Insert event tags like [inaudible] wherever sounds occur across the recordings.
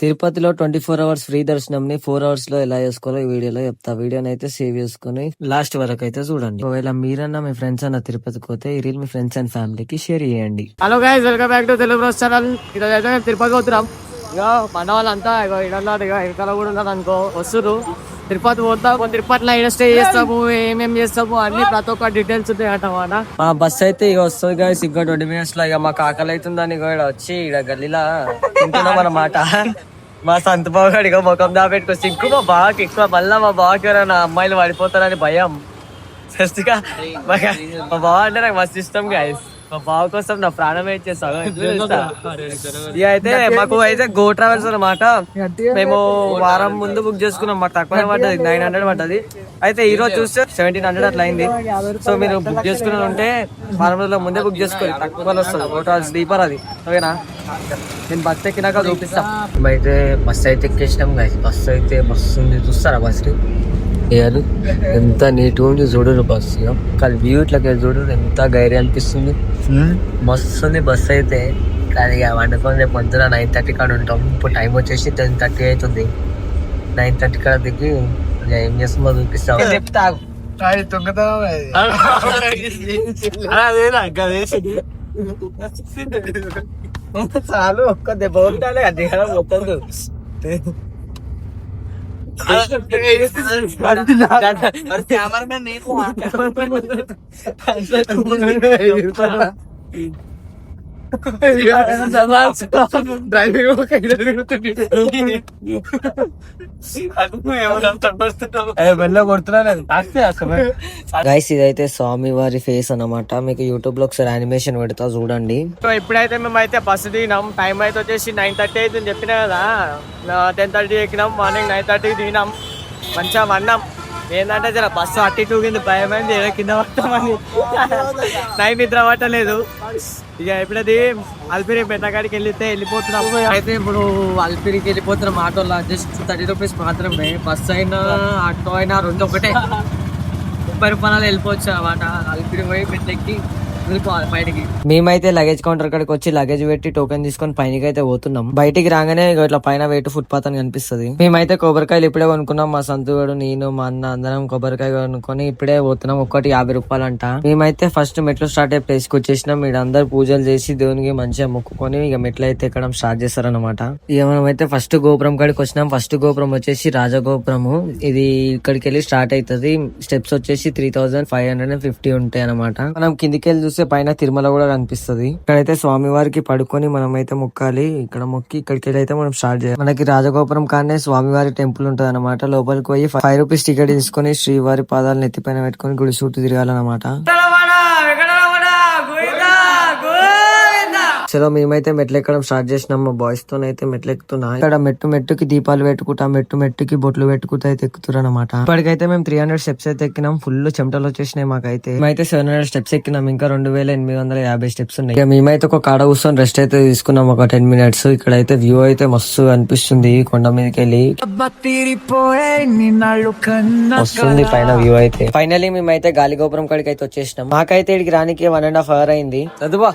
తిరుపతిలో twenty four hours free దర్శనం ని ఫోర్ అవర్స్లో ఎలా చేసుకోవాలో ఈ వీడియోలో చెప్తా. వీడియోని అయితే సేవ్ చేసుకుని లాస్ట్ వరకు అయితే చూడండి. ఒకవేళ మీరన్నా మీ ఫ్రెండ్స్ అన్న తిరుపతికి పోతే ఈ రీల్ మీ ఫ్రెండ్స్ అండ్ ఫ్యామిలీకి షేర్ చేయండి. Hello guys welcome back to Telugu bros channel ఈరోజు అయితే తిరుపతి పోతున్నాం. ఇక మన వాళ్ళంతా ఇక ఇడన్నారు ఇక వెనకాల కూడా ఉన్నారు అనుకో వస్తురు తిరుపతి పోతాం. తిరుపతిలో ఇక్కడ స్టే చేస్తాము ఏమేం చేస్తాము అన్ని ప్రతి ఒక్క డీటెయిల్స్ ఉంటాయి అన్నమాట మా బస్ అయితే ఇక వస్తుంది గాయస్ ఇంకా ట్వంటీ మినిట్స్లో ఇక మాకు ఆకలి అవుతుందని ఇక కూడా వచ్చి ఇక గల్లీలా తింటున్నాం అన్నమాట. మా సంత బాగాడు ఇక ముఖం దాపెట్టుకో ఇంకో మా బాగా ఎక్కువ మళ్ళీ మా బాగా ఎవరైనా అమ్మాయిలు పడిపోతారని భయం. సస్తిగా మా మా బావ అంటే నాకు మస్తు ఇష్టం గాయస్ మా బావ కోసం నా ప్రాణం ఏం చేస్తాను [laughs] ఇక అయితే మాకు అయితే గో ట్రావెల్స్ అన్నమాట. మేము వారం ముందు బుక్ చేసుకున్నాం మాకు తక్కువ పడ్డది నైన్ హండ్రెడ్ పడ్డది. అయితే ఈ రోజు చూస్తే సెవెంటీన్ హండ్రెడ్ అట్లా అయింది. సో మీరు బుక్ చేసుకుని ఉంటే వారం రోజుల ముందే బుక్ చేసుకోవాలి. తక్కువ వస్తుంది గో ట్రావెల్స్ స్లీపర్ అది. ఓకేనా? నేను బస్ ఎక్కినాక చూపిస్తా. అయితే బస్ అయితే ఎక్కేసినాం బస్ అయితే బస్సు ఉంది. చూస్తారా బస్ ఏరు ఎంత నీట్ ఉంది చూడరు బస్ కానీ వ్యూ ఇట్లా చూడరు. ఎంత గైరీ అనిపిస్తుంది. మస్తు ఉంది బస్ అయితే. కానీ ఇక వండుకొని రేపు పొద్దున నైన్ థర్టీ కాడ ఉంటాం. ఇప్పుడు టైం వచ్చేసి టెన్ థర్టీ అవుతుంది నైన్ థర్టీ కాడ దిగి ఏం చేస్తుందో చూపిస్తాం. చెప్తా [laughs] చాలు ఒక్క దెబ్బ కొట్టాలి. అది కదా మొత్తం. [laughs] ক্যামেরাম্যান নেই তো గైస్ ఇదైతే స్వామి వారి ఫేస్ అన్నమాట. మీకు యూట్యూబ్లో ఒకసారి యానిమేషన్ పెడతా చూడండి. సో ఇప్పుడైతే మేము అయితే బస్సు దిగినాం. టైం అయితే వచ్చేసి నైన్ థర్టీ అయితే చెప్పినా కదా. టెన్ థర్టీ ఎక్కినాం మార్నింగ్ నైన్ థర్టీ దిగినాం. మంచిగా వన్నాం ఏంటంటే జర బస్సు అట్టి టూకింది భయమైంది ఏదో కింద పడతామని. నైట్ నిద్ర పట్టలేదు. ఇక ఎప్పుడది? అల్పిరి పెట్టకాడికి వెళ్ళితే వెళ్ళిపోతున్నాము అయితే ఇప్పుడు అల్పిరికి వెళ్ళిపోతున్నాం ఆటోలో జస్ట్ థర్టీ రూపీస్ మాత్రమే. బస్సు అయినా ఆటో అయినా రెండు ఒకటే. ముప్పై రూపాయలు వెళ్ళిపోవచ్చు అన్నమాట. అల్పిరి పోయి పెట్టెక్కి వెళ్ళిపోవాలి బయటికి. మేమైతే లగేజ్ కౌంటర్ కాడికి వచ్చి లగేజ్ పెట్టి టోకెన్ తీసుకొని పైనకి అయితే పోతున్నాం. బయటికి రాగానే ఇట్లా పైన వెయిట్ ఫుట్పాత్ అని కనిపిస్తుంది. మేమైతే కొబ్బరికాయలు ఇప్పుడే కొనుక్కున్నాం. మా సంతుగాడు నేను మా అన్న అందరం కొబ్బరికాయ కొనుక్కొని ఇప్పుడే పోతున్నాం. ఒక్కటి యాభై రూపాయలు అంట మేమైతే ఫస్ట్ మెట్లు స్టార్ట్ అయ్యే ప్లేస్కి వచ్చేసినాం. ఇక్కడ అందరు పూజలు చేసి దేవునికి మంచిగా మొక్కుకొని ఇక మెట్లు అయితే ఎక్కడం స్టార్ట్ చేస్తారనమాట ఇక మనం అయితే ఫస్ట్ గోపురం కాడికి వచ్చినాం. ఫస్ట్ గోపురం వచ్చేసి రాజగోపురము. ఇది ఇక్కడికి వెళ్ళి స్టార్ట్ అవుతుంది. స్టెప్స్ వచ్చేసి three thousand five hundred and fifty ఉంటాయి అనమాట మనం కిందికి వెళ్ళి చూస్తే పైన తిరుమల కూడా కనిపిస్తుంది. ఇక్కడైతే స్వామి వారికి పడుకొని మనం అయితే మొక్కాలి. ఇక్కడ మొక్కి ఇక్కడికి అయితే మనం స్టార్ట్ చేయాలి. మనకి రాజగోపురం కానే స్వామివారి టెంపుల్ ఉంటుంది అనమాట లోపలికి పోయి ఫైవ్ రూపీస్ టికెట్ తీసుకొని శ్రీవారి పాదాలను ఎత్తిపైన పెట్టుకొని గుడి చుట్టూ తిరగాలన్నమాట. చలో మేమైతే మెట్లు ఎక్కడం స్టార్ట్ చేసినాం. మా బాయ్స్తో అయితే మెట్లు ఎక్కుతున్నా ఇక్కడ మెట్టు మెట్టుకి దీపాలు పెట్టుకుంటా మెట్టు మెట్టుకి బొట్లు పెట్టుకుంటా అయితే ఎక్కుతారు అనమాట ఇప్పటికైతే మేము త్రీ హండ్రెడ్ స్టెప్స్ అయితే ఎక్కినాం. ఫుల్ చెమటలు వచ్చేసినాయి మాకైతే. మేమైతే సెవెన్ హండ్రెడ్ స్టెప్స్ ఎక్కినాం. ఇంకా రెండు వేల ఎనిమిది వందల యాభై స్టెప్స్ ఉన్నాయి. ఇక మేమైతే ఒక కాడ కూర్చొని రెస్ట్ అయితే తీసుకున్నాం. ఒక టెన్ మినిట్స్ ఇక్కడ అయితే వ్యూ అయితే మస్తు అనిపిస్తుంది. కొండ మీదకి వెళ్ళి వస్తుంది పైన వ్యూ అయితే. ఫైనలీ మేమైతే గాలి గోపురం కాడికి అయితే వచ్చేసినాం. మాకైతే ఇక్కడికి రానికి వన్ అండ్ హాఫ్ అవర్ అయింది. చదువా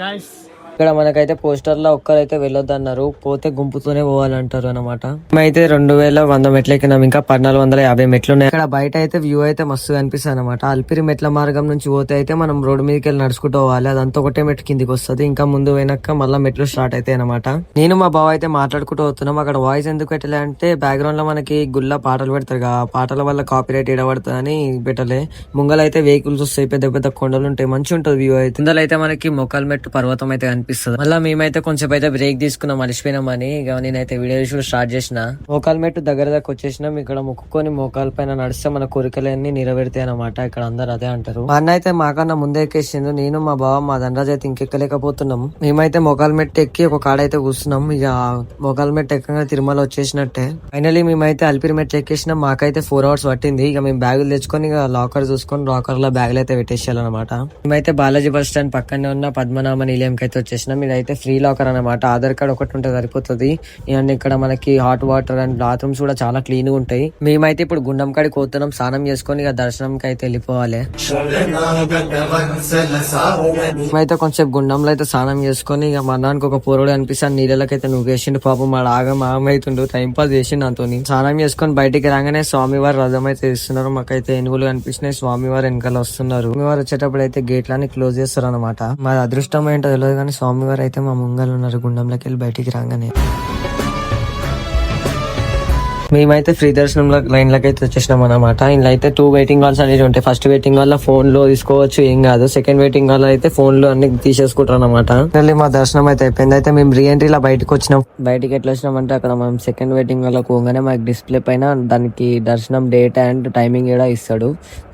గైస్ ఇక్కడ మనకైతే పోస్టర్లో ఒక్కరైతే వెళ్ళొద్దు అన్నారు పోతే గుంపుతోనే పోవాలంటారు అనమాట మేమైతే రెండు వేల వంద మెట్లు ఎక్కినాం. ఇంకా పద్నాలుగు వందల యాభై మెట్లు ఉన్నాయి. ఇక్కడ బయట అయితే వ్యూ అయితే మస్తు కనిపిస్తుంది అనమాట అల్పిరి మెట్ల మార్గం నుంచి పోతే అయితే మనం రోడ్డు మీదకి వెళ్ళి నడుచుకుంటూ పోవాలి. అదంతా ఒకటే మెట్టు కిందికి వస్తుంది. ఇంకా ముందు పోయినాక మళ్ళీ మెట్లు స్టార్ట్ అవుతాయి అనమాట నేను మా బావ అయితే మాట్లాడుకుంటూ వస్తున్నాం అక్కడ వాయిస్ ఎందుకు పెట్టలే అంటే బ్యాక్గ్రౌండ్లో మనకి గుల్ల పాటలు పెడతారు కదా. ఆ పాటల వల్ల కాపీ రైట్ ఇడబడుతుందని పెట్టలే. ముంగల అయితే వెహికల్స్ వస్తాయి. పెద్ద పెద్ద కొండలు ఉంటాయి. మంచి ఉంటుంది వ్యూ అయితే. ఇందులో అయితే మనకి మొక్కలు మెట్టు పర్వతం అయితే అనిపిస్తుంది. మళ్ళీ మేమైతే కొంచెం అయితే బ్రేక్ తీసుకున్నాం మర్చిపోయినామని ఇక నేనైతే వీడియో చూడ స్టార్ట్ చేసిన. మోకాల్ మెట్టు దగ్గర దాకా వచ్చేసినాం. ఇక్కడ మొక్కుకొని మోకాల పైన నడిస్తే మన కోరికలన్నీ నెరవేరుతాయి అనమాట ఇక్కడ అందరు అదే అంటారు. మా అన్న అయితే మాకన్నా ముందే ఎక్కేసిండు. నేను మా బావ మా దండరాజ్ అయితే ఇంకెక్కలేకపోతున్నాం. మేమైతే మోకాల మెట్టు ఎక్కి ఒక కాడ అయితే కూర్చున్నాం. ఇక మోకాల మెట్టు ఎక్కగా తిరుమల వచ్చేసినట్టే. ఫైనలీ మేమైతే అల్పిరి మెట్టు ఎక్కేసినాం. మాకైతే ఫోర్ అవర్స్ పట్టింది. ఇక మేము బ్యాగులు తెచ్చుకొని ఇక లాకర్ చూసుకొని లాకర్లో బ్యాగులు అయితే పెట్టేసేయాలన్నమాట. మేమైతే బాలాజీ బస్ స్టాండ్ పక్కనే ఉన్న పద్మనాభ నిలయంకి అయితే వచ్చేసినాం. వచ్చేసినాం ఇదైతే ఫ్రీ లాకర్ అనమాట ఆధార్ కార్డ్ ఒకటి ఉంటే సరిపోతుంది. అండ్ ఇక్కడ మనకి హాట్ వాటర్ అండ్ బాత్రూమ్స్ కూడా చాలా క్లీన్గా ఉంటాయి. మేమైతే ఇప్పుడు గుండం కాడికి పోతున్నాం. స్నానం చేసుకొని ఇక దర్శనంకి అయితే వెళ్ళిపోవాలి. మేమైతే కొంచెం గుండంలో అయితే స్నానం చేసుకొని ఇక మనానికి ఒక పోరడు అనిపిస్తాను ఆ నీళ్ళకైతే నువ్వు వేసిండు పాపం మా ఆగ మామైతుండు టైం పాస్ చేసిండు నాతో స్నానం చేసుకొని బయటికి రాగానే స్వామివారి రథం అయితే ఇస్తున్నారు మాకైతే ఏనుగులు కనిపిస్తున్నాయి. స్వామివారు వెనకాల వస్తున్నారు. స్వామివారు వచ్చేటప్పుడు అయితే గేట్లని క్లోజ్ చేస్తారు అనమాట మా అదృష్టం ఏంటో తెలియదు కానీ స్వామివారు అయితే మా ముంగలు ఉన్నారు గుండంలోకి వెళ్ళి బయటికి రాగానే. మేమైతే ఫ్రీ దర్శనంలో లైన్లకు అయితే వచ్చేసినాం అనమాట ఇందులో అయితే టూ వెయిటింగ్ హాల్స్ అనేవి ఉంటాయి. ఫస్ట్ వెయిటింగ్ హాల్ ఫోన్లో ఫోన్లో తీసుకోవచ్చు ఏం కాదు. సెకండ్ వెయిటింగ్ హాల్ అయితే ఫోన్లో అన్ని తీసేసుకుంటారు అనమాట మళ్ళీ మా దర్శనం అయితే అయిపోయింది. అయితే మేము రీ ఎంట్రీ లా బయటకు వచ్చినాం. బయటకి ఎట్లా వచ్చినాం అంటే అక్కడ మనం సెకండ్ వెయిటింగ్ హాల్ పోగానే మాకు డిస్ప్లే పైన దానికి దర్శనం డేట్ అండ్ టైమింగ్ కూడా ఇస్తాడు.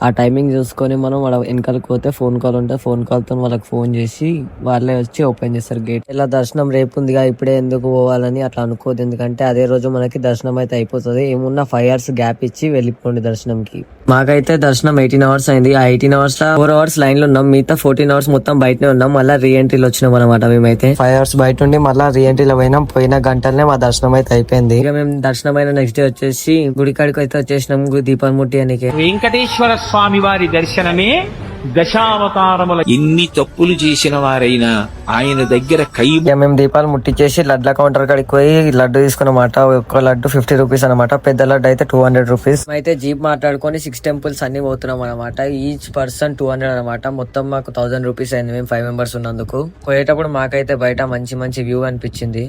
ఆ టైమింగ్ చూసుకొని మనం వాళ్ళ వెనకాలకు పోతే ఫోన్ కాల్ ఉంటే ఫోన్ కాల్తో వాళ్ళకి ఫోన్ చేసి వాళ్ళే వచ్చి ఓపెన్ చేస్తారు గేట్ ఇలా దర్శనం రేపు ఉందిగా ఇప్పుడే ఎందుకు పోవాలని అట్లా అనుకోదు ఎందుకంటే అదే రోజు మనకి దర్శనం అయితే అయిపోతుంది. ఏమున్నా ఫైవ్ అవర్స్ గ్యాప్ ఇచ్చి వెళ్ళిపోండి దర్శనంకి. మాకైతే దర్శనం ఎయిటీన్ అవర్స్ అయింది. ఆ ఎయిటీన్ అవర్స్లో ఫోర్ అవర్స్ లైన్లో ఉన్నాం. మిగతా ఫోర్టీన్ అవర్స్ మొత్తం బయటనే ఉన్నాం. మళ్ళీ రీ ఎంట్రీలో వచ్చినాం అనమాట మేమైతే. ఫైవ్ అవర్స్ బయట ఉండి మళ్ళీ రీ ఎంట్రీలో పోయినాం. పోయిన గంటలనే మా దర్శనం అయితే అయిపోయింది. ఇక మేము దర్శనం అయిన నెక్స్ట్ డే వచ్చేసి గుడికాడికి అయితే వచ్చేసినాం. గు- దీపాన్ని ముట్టి అనికి. వెంకటేశ్వర స్వామి వారి దర్శనమే దశావతారముల ఎన్ని తప్పులు చేసిన వారైనా ఆయన దగ్గర కై మేము దీపాలు ముట్టించేసి లడ్ల కౌంటర్ కాడికి పోయి లడ్డు తీసుకున్నమాట ఒక్క లడ్డు ఫిఫ్టీ రూపీస్ అనమాట పెద్ద లడ్డు అయితే టూ హండ్రెడ్ రూపీస్. అయితే జీప్ మాట్లాడుకొని సిక్స్ టెంపుల్స్ అన్ని పోతున్నాం అనమాట ఈచ్ పర్సన్ టూ హండ్రెడ్ అనమాట మొత్తం మాకు థౌసండ్ రూపీస్ అయింది. మేము ఫైవ్ మెంబర్స్ ఉన్నందుకు. పోయేటప్పుడు మాకైతే బయట మంచి మంచి వ్యూ అనిపించింది.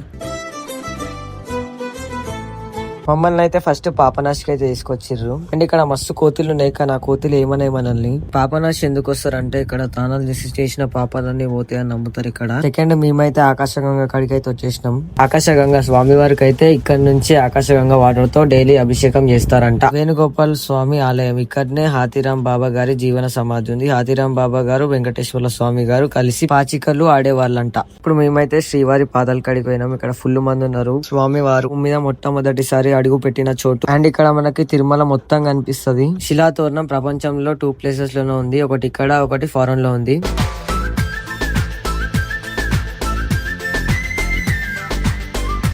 మమ్మల్ని అయితే ఫస్ట్ పాపనాశికి అయితే తీసుకొచ్చిర్రు. అండ్ ఇక్కడ మస్తు కోతులు ఉన్నాయి కానీ ఆ కోతులు ఏమన్నాయి మనల్ని? పాపనాశ ఎందుకు వస్తారంటే ఇక్కడ తానాలు చేసి చేసిన పాపాలన్నీ పోతాయి అని నమ్ముతారు ఇక్కడ. సెకండ్ మేమైతే ఆకాశగంగా కాడికి అయితే వచ్చేసినాం. ఆకాశగంగా స్వామి వారికి అయితే ఇక్కడ నుంచి ఆకాశగంగా వాటర్తో డైలీ అభిషేకం చేస్తారంట. వేణుగోపాల్ స్వామి ఆలయం. ఇక్కడనే హాతీరాం బాబా గారి జీవన సమాధి ఉంది. హాతీరాం బాబా గారు వెంకటేశ్వర స్వామి గారు కలిసి పాచికలు ఆడేవాళ్ళంట. ఇప్పుడు మేమైతే శ్రీవారి పాదాల కాడికి పోయినాం. ఇక్కడ ఫుల్ మంది ఉన్నారు. స్వామి వారు మీద మొట్టమొదటిసారి అడుగు పెట్టిన చోటు. అండ్ ఇక్కడ మనకి తిరుమల మొత్తం కనిపిస్తుంది. శిలాతోరణం ప్రపంచంలో టూ ప్లేసెస్లోనే ఉంది. ఒకటి ఇక్కడ ఒకటి ఫారెన్లో ఉంది.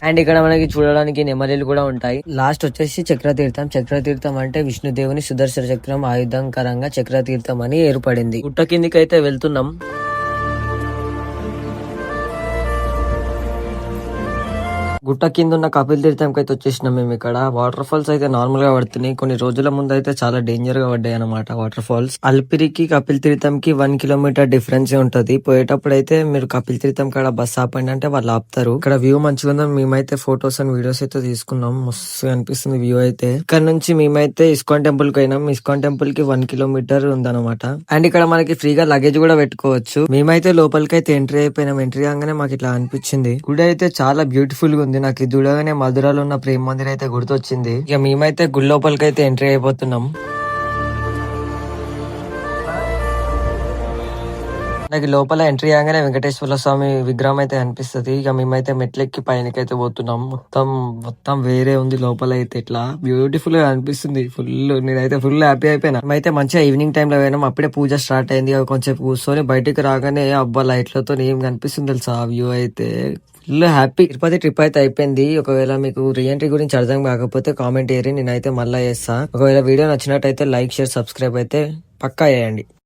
అండ్ ఇక్కడ మనకి చూడడానికి నెమలీలు కూడా ఉంటాయి. లాస్ట్ వచ్చేసి చక్రతీర్థం. చక్రతీర్థం అంటే విష్ణుదేవుని సుదర్శన చక్రం ఆయుధంకరంగా చక్రతీర్థం అని ఏర్పడింది. గుట్ట కిందికి అయితే వెళ్తున్నాం. గుట్ట కింద ఉన్న కపిల్ తీర్థంకి అయితే వచ్చేసినాం మేము ఇక్కడ. వాటర్ ఫాల్స్ అయితే నార్మల్గా పడుతున్నాయి. కొన్ని రోజుల ముందు అయితే చాలా డేంజర్గా పడ్డాయి అనమాట వాటర్ ఫాల్స్ అల్పిరికి కపిల్ తీర్థంకి వన్ కిలోమీటర్ డిఫరెన్స్ ఉంటది. పోయేటప్పుడు అయితే మీరు కపిల్ తీర్థం కాడ బస్ ఆపండి అంటే వాళ్ళు ఆపుతారు. ఇక్కడ వ్యూ మంచిగా ఉందని మేమైతే ఫొటోస్ అండ్ వీడియోస్ అయితే తీసుకున్నాం. మస్తు అనిపిస్తుంది వ్యూ అయితే. ఇక్కడ నుంచి మేమైతే ఇస్కాన్ టెంపుల్కి పోయినాం. ఇస్కాన్ టెంపుల్కి వన్ కిలోమీటర్ ఉందన్నమాట. అండ్ ఇక్కడ మనకి ఫ్రీగా లగేజ్ కూడా పెట్టుకోవచ్చు. మేమైతే లోపలికి అయితే ఎంట్రీ అయిపోయినాం. ఎంట్రీ కాగానే మాకు ఇట్లా అనిపించింది. గుడి అయితే చాలా బ్యూటిఫుల్గా ఉంది. నాకు ఇది చూడగానే మధురాలో ఉన్న ప్రేమ మందిర్ అయితే గుర్తొచ్చింది. ఇక మేమైతే గుడి లోపలికి అయితే ఎంట్రీ అయిపోతున్నాం. నాకు లోపల ఎంట్రీ కాగానే వెంకటేశ్వర స్వామి విగ్రహం అయితే అనిపిస్తుంది. ఇక మేమైతే మెట్లెక్కి పైనకైతే పోతున్నాం. మొత్తం మొత్తం వేరే ఉంది లోపల అయితే ఇట్లా. బ్యూటిఫుల్గా అనిపిస్తుంది. ఫుల్ నేనైతే ఫుల్ హ్యాపీ అయిపోయినా. మేమైతే మంచిగా ఈవినింగ్ టైం లో పోయినాం. అప్పుడే పూజ స్టార్ట్ అయింది. కొంచెం కూర్చొని బయటకు రాగానే అబ్బా లైట్లతో ఏం కనిపిస్తుంది తెలుసా? ఆ వ్యూ అయితే. ఇలా హ్యాపీ తిరుపతి ట్రిప్ అయితే అయిపోయింది. ఒకవేళ మీకు రీఎంట్రీ గురించి అర్థం కాకపోతే కామెంట్ ఏరి నేనైతే మళ్ళీ చేస్తా. ఒకవేళ వీడియో నచ్చినట్టయితే లైక్ షేర్ సబ్స్క్రైబ్ అయితే పక్కా చేయండి.